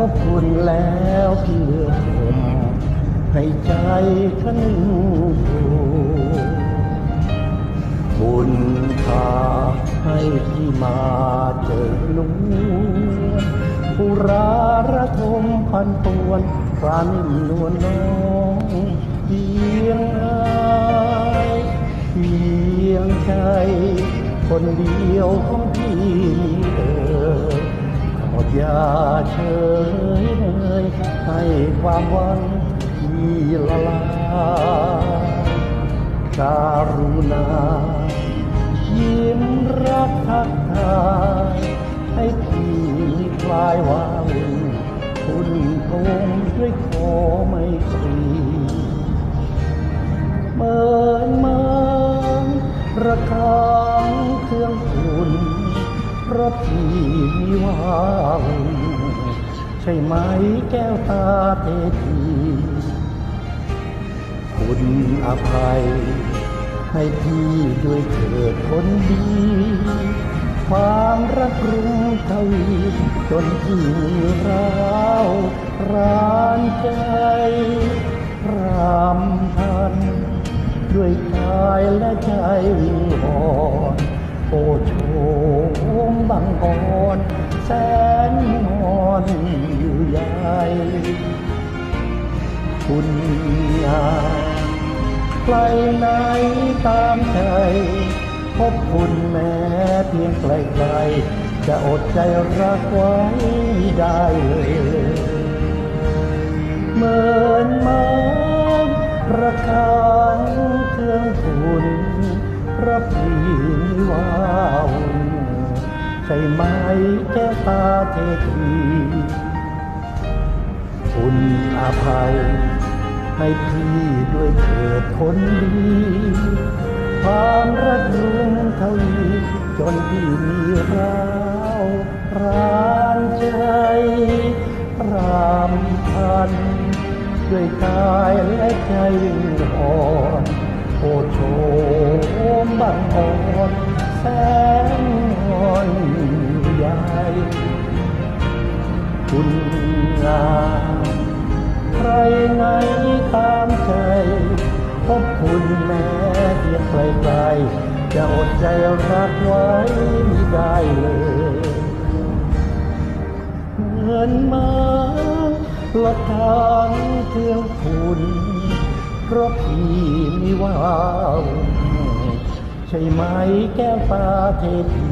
ขอบคุณแล้วเลือผมให้ใจขันดูบุญพาให้ที่มาเจอลุงปุราระทมพันปวนพระนิ่มนวลน้องเพียงอายเพียงใจคนเดียวของพี่ อย่าเฉยเลยให้ความหวังที่ละลายการุณา ยิ้มรักทักทายให้พี่คลายวางคุณคงด้วยขอไม่ตรีเมินเมินระคังเครื่องคุณ เพราะพี่มีว่าวใช่ไหมแก้วตาเทพีคุณอภัย ให้พี่ด้วยเถิดคนดี ความรักรุงทวีจนพี่ร้าวร้านใจรำพัน ด้วยกายและใจวิงวอนโอโช มบังอ่อนแสนงอนอยู่ใหญ่คุณงามใครไหนตามใจ พบคุณแม้เพียงไกลๆจะอดใจรักไว้ได้เลยเหมือนไม้ระคังเครื่องคุณรับพีวาว ใช่ไหมแก้ตาเทพีคุณอภัยให้พี่ด้วยเถิดคนดี ความรักรุงทวีจนพี่มีร้าวรานใจรามพัน ด้วยกายและใจอ่อนโอโชมบังอ่อนแส คุณงามใครไหนตามใจ พบคุณแม้เพียงไกลๆจะอดใจรักไว้ไม่ได้เลยเหมือนมาละทางเครื่องคุณเพราะพี่มีว่าวใช่ไหมแก้วตาเทพี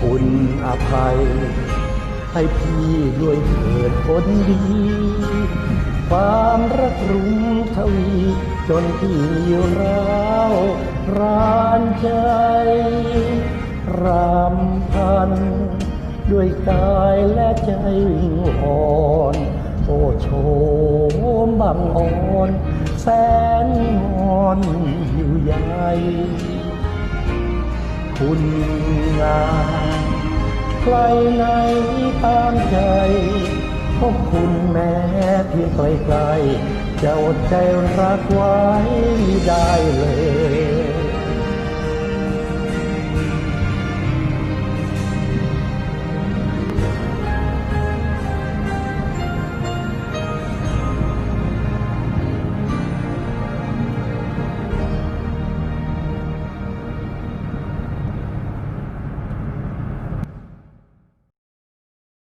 คุณอภัย ให้พี่ด้วยเถิดคนดี ความรักรุงทวี จนพี่มีร้าวรานใจรำพัน ด้วยกายและใจวิงอ่อนโอโชมบังอ่อน แสนงอนอยู่ใหญ่คุณงาม ใกลไหนตามใจ พบคุณแม้เพียงไกลๆจะอดใจรักไว้ได้เลย